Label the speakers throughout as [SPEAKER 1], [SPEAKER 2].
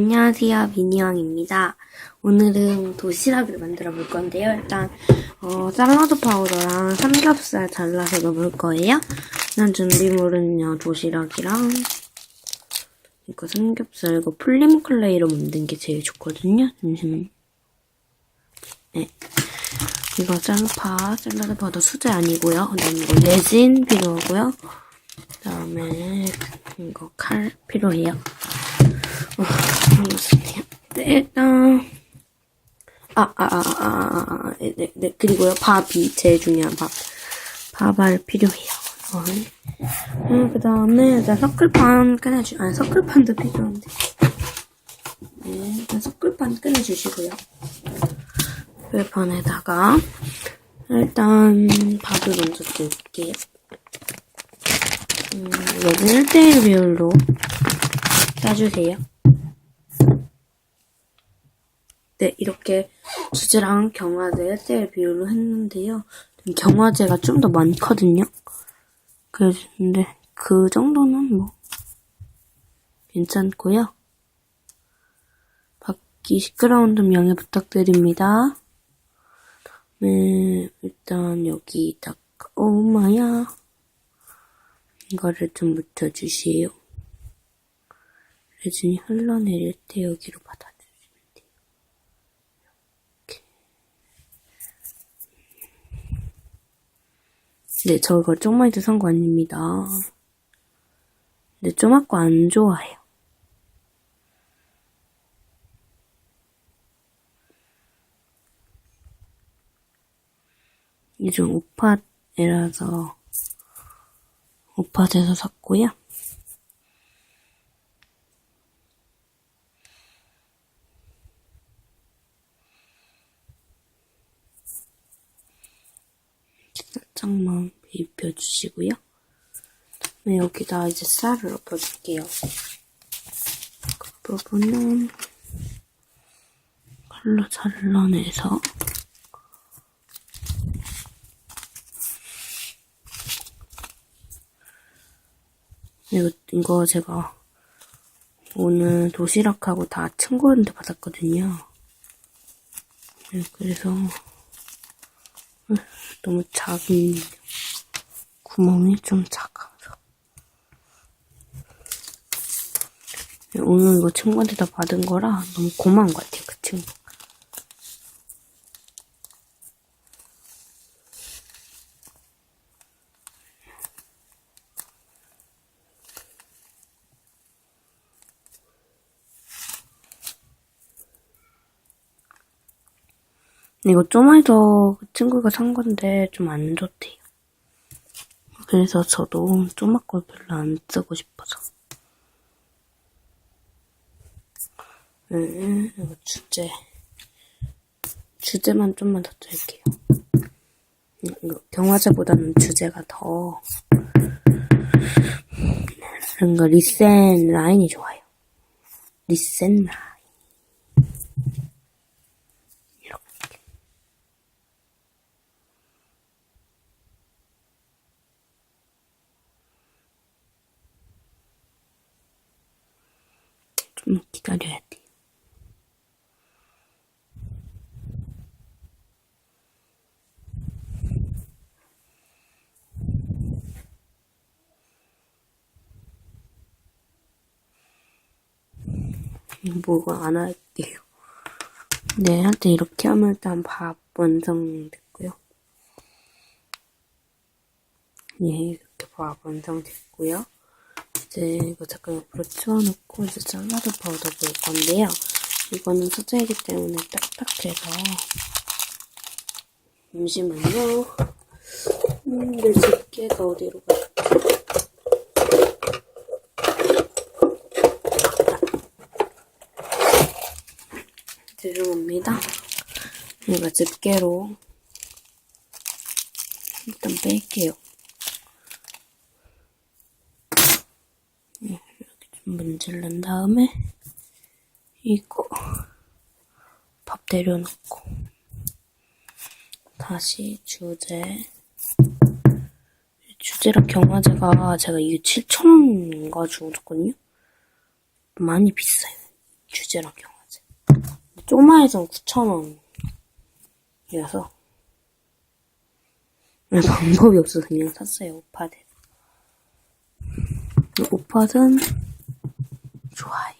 [SPEAKER 1] 안녕하세요, 미니왕입니다. 오늘은 도시락을 만들어 볼 건데요. 일단 어, 샐러드 파우더랑 삼겹살 잘라서 넣어볼 거예요. 일단 준비물은요, 도시락이랑 이거 삼겹살, 이거 플림 클레이로 만든 게 제일 좋거든요. 잠시만요. 네. 이거 짤파, 샐러드 파우더 수제 아니고요. 그다음에 이거 레진 필요하고요. 그다음에 이거 칼 필요해요. 네, 일단 아, 아, 아, 아, 네, 네, 네. 그리고요, 밥이 제일 중요한 밥. 밥알 필요해요. 어, 네, 그 다음에, 일단 서클판 꺼내주, 아니, 서클판도 필요한데. 네, 일단 서클판 꺼내주시고요. 서클판에다가, 일단, 밥을 먼저 넣을게요. 음, 여기 1대1 비율로 짜주세요. 네, 이렇게 주제랑 경화제 1대1 비율로 했는데요. 경화제가 좀 더 많거든요. 근데 그 정도는 뭐 괜찮고요. 밖이 시끄러운 점 양해 부탁드립니다. 네, 일단 여기다가 오마야 이거를 좀 묻혀주세요. 레진이 흘러내릴 때 여기로 받아주시면 돼요. 네, 저 이거 쪽마이도 산거 아닙니다. 근데 쪼맣고 안 좋아해요. 이좀 오팟이라서 오팟에서 샀고요. 살짝만 입혀주시고요. 네, 여기다 이제 쌀을 엎어줄게요. 그 부분은 칼로 잘라내서 이거, 이거 제가 오늘 도시락하고 다 친구한테 받았거든요. 네, 그래서 너무 작은 구멍이 좀 작아서. 오늘 이거 친구한테 다 받은 거라 너무 고마운 것 같아요 그 친구 이거 쪼마이도 그 친구가 산 건데 좀 안 좋대요. 그래서 저도 쪼마 걸 별로 안 쓰고 싶어서. 네, 이거 주제. 주제만 좀만 더. 이거 경화제보다는 주제가 더, 뭔가 리센 라인이 좋아요. 리센 라인. 좀 기다려야 돼. 뭐가 안 할게요. 네, 하여튼 이렇게 하면 일단 밥 완성됐고요. 예, 이렇게 밥 완성됐고요. 이제 이거 잠깐 옆으로 치워놓고 이제 샐러드 파우더 볼 건데요. 이거는 소재이기 때문에 딱딱해서 잠시만요. 음, 내 집게가 어디로 갔지? 죄송합니다. 제가 집게로 일단 뺄게요. 이렇게 좀 문질른 다음에 이거 밥 내려놓고 다시 주제 주제랑 경화제가 제가 이게 7,000원인가 주고 샀거든요. 많이 비싸요. 주제랑 경화제. 쪼마에선 9,000원이어서 방법이 없어서 그냥 샀어요, 오팟에. 오팟은 좋아요.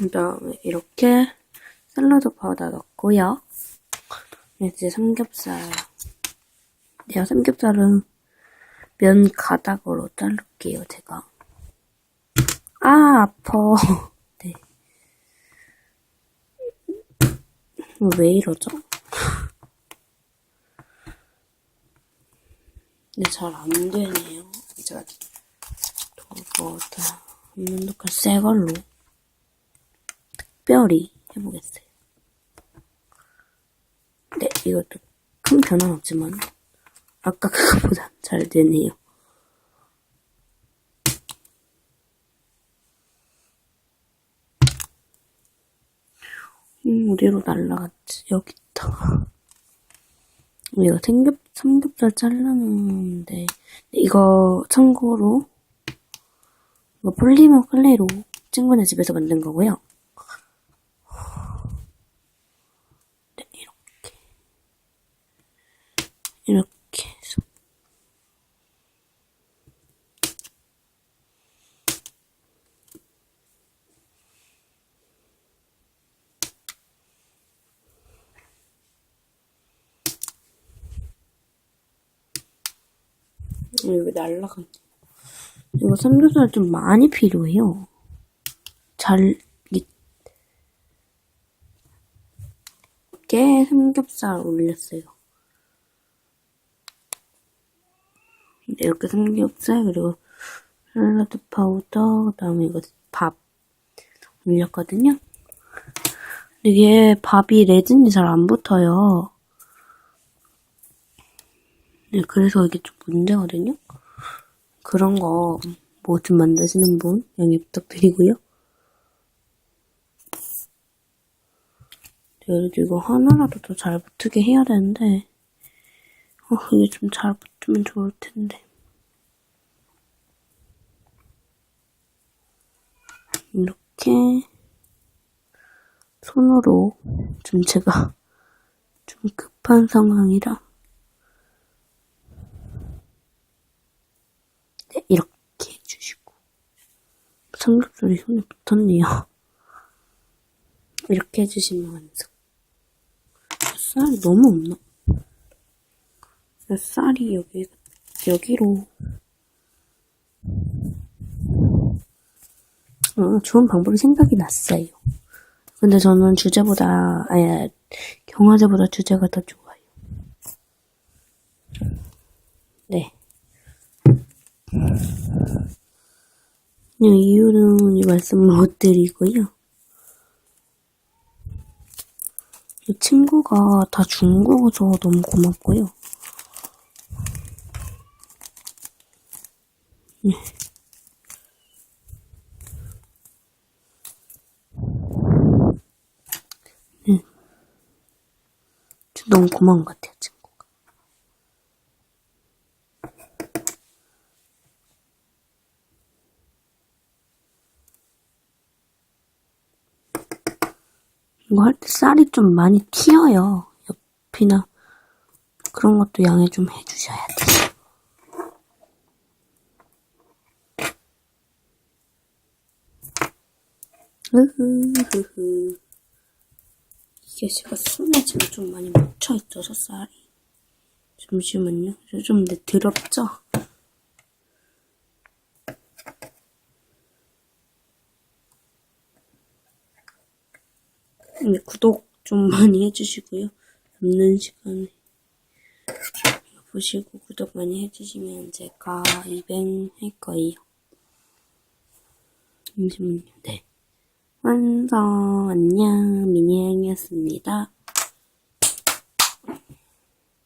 [SPEAKER 1] 그 다음에 이렇게 샐러드 파우더 넣고요. 이제 삼겹살. 내가 삼겹살은 면 가닥으로 자를게요, 제가. 아, 아파. 네. 왜 이러죠? 근데 잘 안 되네요. 제가 도보다 한면도칼 새 걸로 특별히 해보겠어요. 네, 이것도 큰 변화는 없지만 아까 그거보다 잘 되네요. 음, 어디로 날라갔지? 여기 있다. 이거 삼겹, 삼겹살 잘라놨는데, 이거 참고로, 이거 폴리머 클레이로 친구네 집에서 만든 거고요. 네, 이렇게. 이렇게 해서. 여기 날라갔네. 이거 삼겹살 좀 많이 필요해요. 잘, 깨 삼겹살 올렸어요. 이렇게 삼겹살, 그리고 샐러드 파우더, 그 다음에 이거 밥 올렸거든요. 이게 밥이 레진이 잘 안 붙어요. 네, 그래서 이게 좀 문제거든요. 그런 거 뭐 좀 만드시는 분 양해 부탁드리고요. 그래도 이거 하나라도 더 잘 붙게 해야 되는데 어, 이게 좀 잘 붙 으면 좋을 텐데. 이렇게 손으로 좀 제가 좀 급한 상황이라 네, 이렇게 해주시고 삼겹살이 손에 붙었네요. 이렇게 해주시면 완성. 쌀이 너무 없나? 쌀이 여기 여기로 어, 좋은 방법이 생각이 났어요. 근데 저는 주제보다 아니 경화제보다 주제가 더 좋아요. 네. 그냥 이유는 이 말씀을 못 드리고요. 이 친구가 다 중국어서 너무 고맙고요. 네. 네. 너무 고마운 것 같아요, 친구가. 이거 할 때 쌀이 좀 많이 튀어요. 옆이나 그런 것도 양해 좀 해주셔야 돼요. 으흐흐흐. 이게 제가 손에 지금 좀 많이 묻혀있어서 쌀이. 잠시만요. 좀 네, 더럽죠? 네, 구독 좀 많이 해주시고요. 남는 시간에 보시고 구독 많이 해주시면 제가 이벤 할 거예요. 잠시만요. 네. 완성, 안녕, 미니행이었습니다.